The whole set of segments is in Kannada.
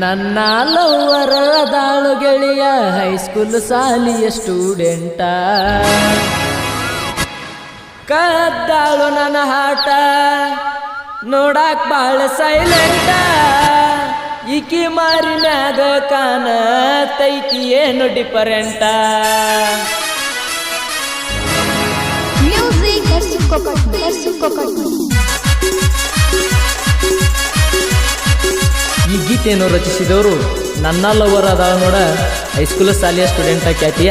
ನನ್ನ ಲವ್ವರ ದಾಳು ಗೆಳೆಯ ಹೈಸ್ಕೂಲ್ ಸಾಲಿಯ ಸ್ಟೂಡೆಂಟ ಕದ್ದಾಳು ನನ್ನ ಹಾಟ, ನೋಡಾಕ್ ಬಾಳ ಸೈಲೆಂಟ ಇಕಿ ಮಾರಿನಾಗ ಕಾನ ತೈತಿ ಏನು ಡಿಫರೆಂಟ ಗೀತೆಯನ್ನು ರಚಿಸಿದವರು ನನ್ನ ಲವರ್ ಅದಾಳ ನೋಡ ಹೈಸ್ಕೂಲ್ ಶಾಲೆಯ ಸ್ಟೂಡೆಂಟ್ ಖ್ಯಾತಿಯ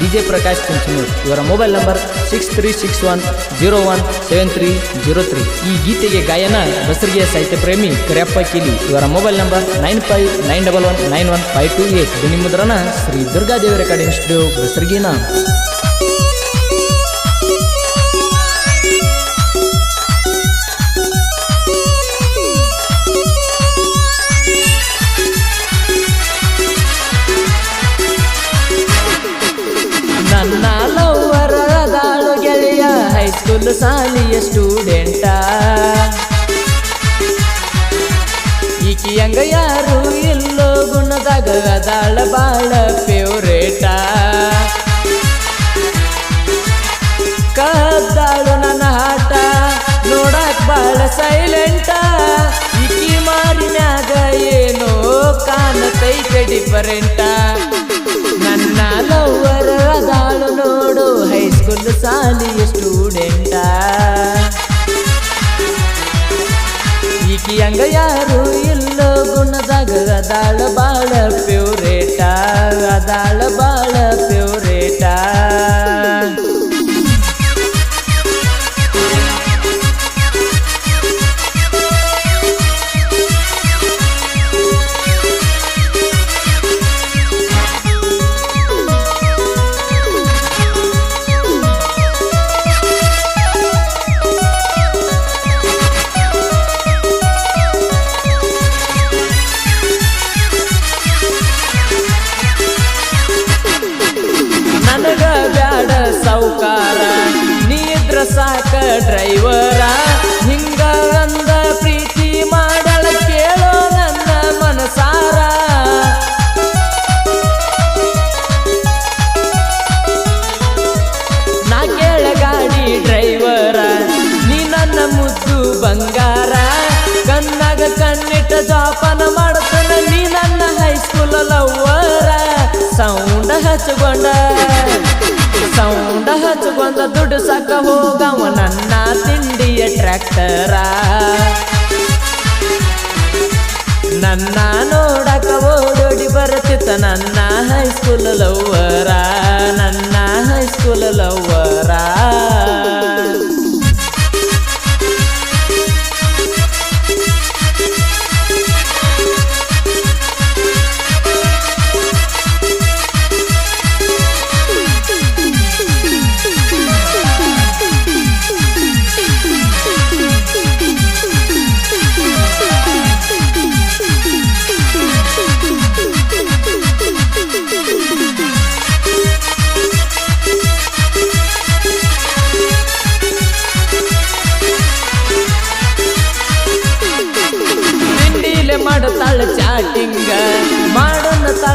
ಡಿ ಜೆ ಪ್ರಕಾಶ್ ಚುಂಚನೂರ್ ಇವರ mobile number six three six one zero one seven three zero three ಈ ಗೀತೆಗೆ ಗಾಯನ ಬಸರಿಗೆ ಸಾಹಿತ್ಯ ಪ್ರೇಮಿ ಕರಿಯಪ್ಪ ಕಿಲಿ. ಇವರ mobile number nine five nine double one nine one five two eight ಧ್ವನಿ ಮುದ್ರಣ ಶ್ರೀ ದುರ್ಗಾದೇವಿ ರೆಕಾರ್ಡಿಂಗ್ ಸ್ಟುಡಿಯೋ ಬಸರಿಗಿನ. ನನ್ನ ಲವ್ವರದಾಳು ಗೆಳೆಯ ಹೈಸ್ಕೂಲ್ ಶಾಲೆಯ ಸ್ಟೂಡೆಂಟ ಹಂಗ ಯಾರು ಇಲ್ಲೋ ಗುಣದಾಗ ಅದಾಳ ಬಾಳ ಫೇವ್ರೇಟ ಕದ್ದಾಳು ನನ್ನ ಆಟ ನೋಡಕ್ ಬಾಳ ಸೈಲೆಂಟ ಈಕಿ ಮಾರಿನ್ಯಾಗ ಏನೋ ಕಾಣತೈತೆ ಡಿಫರೆಂಟ ನನ್ನ ಲವ್ವರ ಅದಾಳು ನೋಡು. ಹೈಸ್ಕೂಲ್ ಶಾಲೆಯ ಸ್ಟೂಡೆಂಟ ಈಕಿ ಹಂಗ ಯಾರು ಇಲ್ಲೋ, ಗುಣದಾಗ ಅದಾಳ ಬಾಳ ಫೇವ್ರೇಟ ಅದಾಳ ಬಾಳ ಫೇವ್ರೇಟ ಜಾಪನ ಮಾಡ್ತಾನೆ ನೀ ನನ್ನ ಹೈಸ್ಕೂಲ್ ಲವ್ವರ ಸೌಂಡ ಹಚ್ಕೊಂಡ. ಸೌಂಡ ಹಚ್ಕೊಂಡ ದುಡ್ಡು ಸಾಕ ಹೋಗವ ನನ್ನ ತಿಂಡಿಯ ಟ್ರ್ಯಾಕ್ಟರ ನನ್ನ ನೋಡಕ ಓಡೋಡಿ ಬರುತ್ತಿತ್ತ ನನ್ನ ಹೈಸ್ಕೂಲ್ ಲವ್ವರ ನನ್ನ ಹೈಸ್ಕೂಲ್ ಲವ್ವರ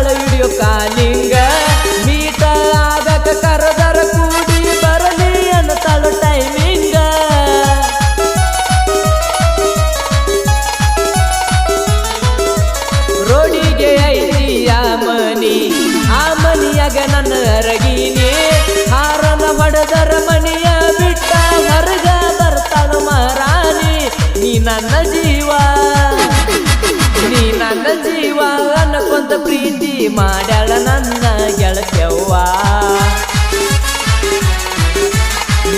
ತಾಳ ವಿಡಿಯೋ ಕಾಲಿಂಗ. ಮೀಟ ಕರದರ ಕೂಡಿ ಬರಲಿ ಅನ್ನತಾಳು ಟೈಮಿಂಗ ರೋಡಿಗೆ ಐತಿ ಆ ಮನಿ, ಆ ಮನಿಯಾಗ ನನ್ನ ಅರಗಿನಿ. ಹಾರನ ಹೊಡೆದರ ಮನಿಯ ಬಿಟ್ಟ ಹೊರಗ ಬರ್ತಾಳು ಮಾರಾಣಿ ನೀ ನನ್ನ ಜೀವ, ನೀ ನನ್ನ ಜೀವ. ಅನ್ಕೊಂತ ಪ್ರೀತಿ ಮಾಡ್ಯಾಳ ನನ್ನ ಗೆಳತ್ಯವ್ವ.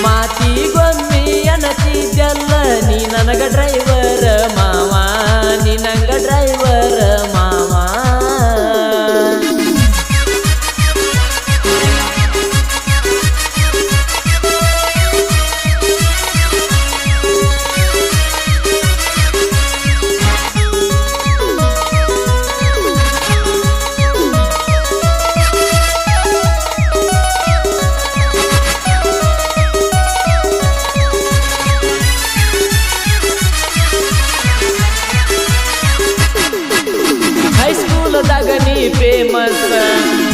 ಮಾತಿಗೊಮ್ಮೆ ಅನತಿದ್ದಲ್ಲ ನೀ ನನಗ ಡ್ರೈವರ್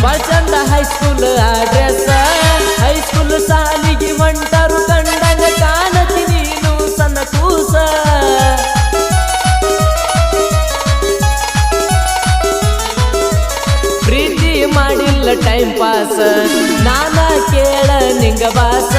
ಹೈಸ್ಕೂಲ್ ಅಡ್ರೆಸ್ ಹೈಸ್ಕೂಲ್ ಸಾಲಿಗೆ ಹೊಂಟರು ಕಂಡಂಗ ಕಾಣತಿ ನೀನು ಸಣ್ಣ ಕೂಸ. ಪ್ರೀತಿ ಮಾಡಿಲ್ಲ ಟೈಮ್ ಪಾಸ್ ನಾನ ಕೇಳ ನಿಂಗ ಬಾಸ.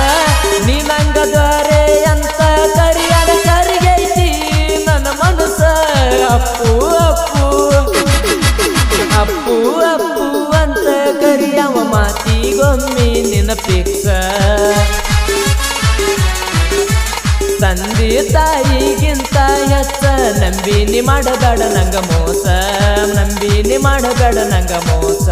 ನಿನ್ನ ಪಿಕ್ಸ ತಂದೆ ತಾಯಿಗಿಂತ ಹೆಚ್ಚ ನಂಬಿನಿ ಮಾಡಬೇಡ ನಂಗ ಮೋಸ. ನಂಬಿನಿ ಮಾಡಬೇಡ ನಂಗ ಮೋಸ.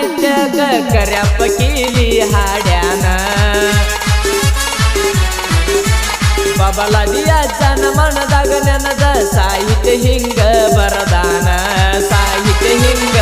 ನಿತ್ಯಾಗ ಹಾಡ್ಯಾನ. ಬಬಲದಿಯ ಜನ ಮನದಾಗ ನೆನದ ಸಾಹಿತ್ಯ ಹಿಂಗ ಬರದಾನ. ಸಾಹಿತ್ಯ ಹಿಂಗ